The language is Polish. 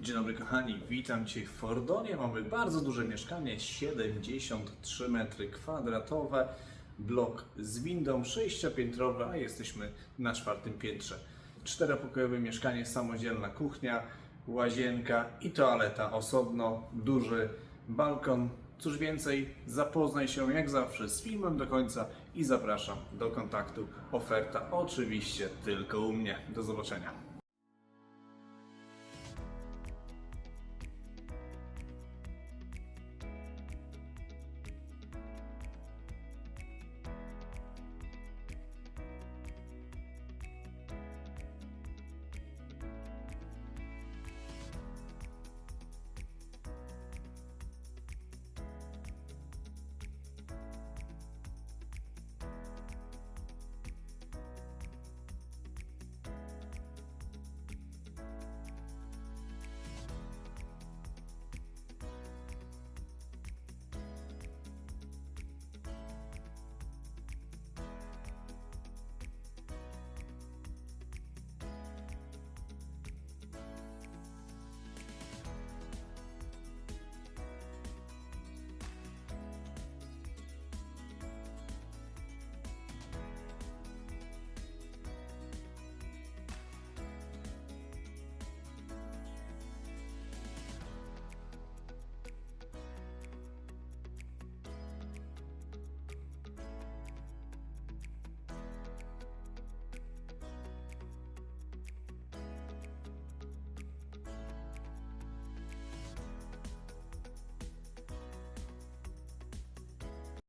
Dzień dobry kochani, witam Cię w Fordonie. Mamy bardzo duże mieszkanie, 73 metry kwadratowe, blok z windą, sześciopiętrowy, a jesteśmy na czwartym piętrze. Czteropokojowe mieszkanie, samodzielna kuchnia, łazienka i toaleta osobno, duży balkon. Cóż więcej, zapoznaj się jak zawsze z filmem do końca i zapraszam do kontaktu. Oferta oczywiście tylko u mnie. Do zobaczenia.